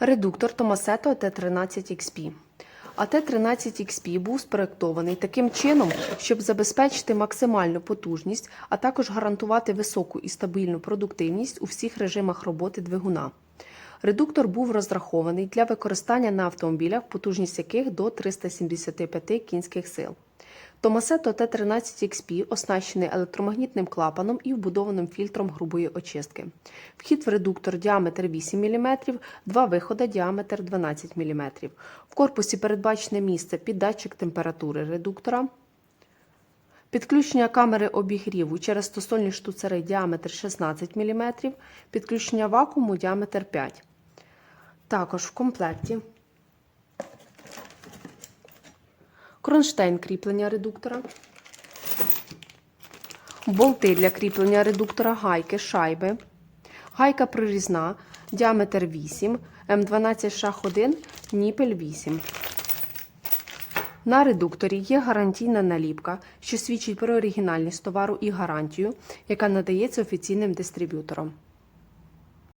Редуктор Tomasetto AT13XP. AT13XP був спроєктований таким чином, щоб забезпечити максимальну потужність, а також гарантувати високу і стабільну продуктивність у всіх режимах роботи двигуна. Редуктор був розрахований для використання на автомобілях, потужність яких до 375 кінських сил. Tomasetto T13XP оснащений електромагнітним клапаном і вбудованим фільтром грубої очистки. Вхід в редуктор діаметр 8 мм, два виходи діаметр 12 мм. В корпусі передбачене місце під датчик температури редуктора. Підключення камери обігріву через стосольні штуцери діаметр 16 мм, підключення вакууму діаметр 5 Також в комплекті кронштейн кріплення редуктора, болти для кріплення редуктора, гайки, шайби, гайка прорізна, діаметр 8, М12 шах 1, ніпель 8. На редукторі є гарантійна наліпка, що свідчить про оригінальність товару і гарантію, яка надається офіційним дистриб'ютором.